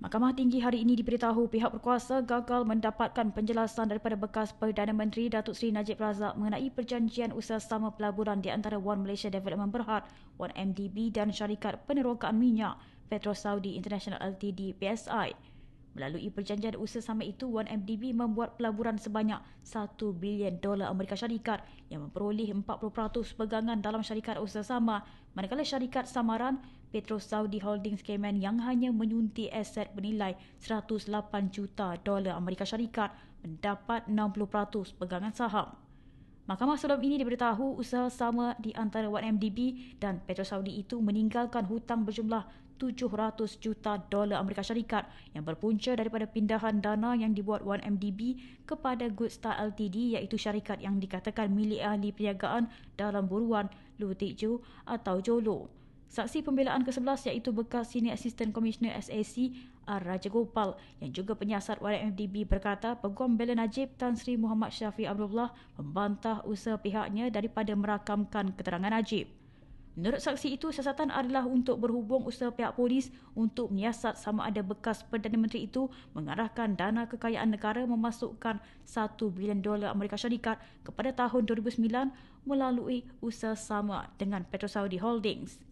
Mahkamah Tinggi hari ini diberitahu pihak berkuasa gagal mendapatkan penjelasan daripada bekas Perdana Menteri Datuk Seri Najib Razak mengenai perjanjian usaha sama pelaburan di antara One Malaysia Development Berhad, One MDB dan syarikat penerokaan minyak Petro Saudi International Ltd PSI. Melalui perjanjian usaha sama itu, 1MDB membuat pelaburan sebanyak 1 bilion dolar Amerika Syarikat yang memperoleh 40% pegangan dalam syarikat usaha sama, manakala syarikat samaran Petro Saudi Holdings Cayman yang hanya menyuntik aset bernilai 108 juta dolar Amerika Syarikat mendapat 60% pegangan saham. Mahkamah sebelum ini diberitahu usaha sama di antara 1MDB dan Petro Saudi itu meninggalkan hutang berjumlah 700 juta dolar Amerika Syarikat yang berpunca daripada pindahan dana yang dibuat 1MDB kepada Good Star Ltd iaitu syarikat yang dikatakan milik ahli perniagaan dalam buruan Lu Tik Ju atau Jolo. Saksi pembelaan ke-11 iaitu bekas Senior Assistant Commissioner SAC R. Raja Gopal yang juga penyiasat YMDB berkata Peguam Bela Najib Tan Sri Muhammad Syafiq Abdullah membantah usaha pihaknya daripada merakamkan keterangan Najib. Menurut saksi itu, siasatan adalah untuk berhubung usaha pihak polis untuk menyiasat sama ada bekas Perdana Menteri itu mengarahkan dana kekayaan negara memasukkan 1 bilion dolar Amerika Syarikat kepada tahun 2009 melalui usaha sama dengan Petro Saudi Holdings.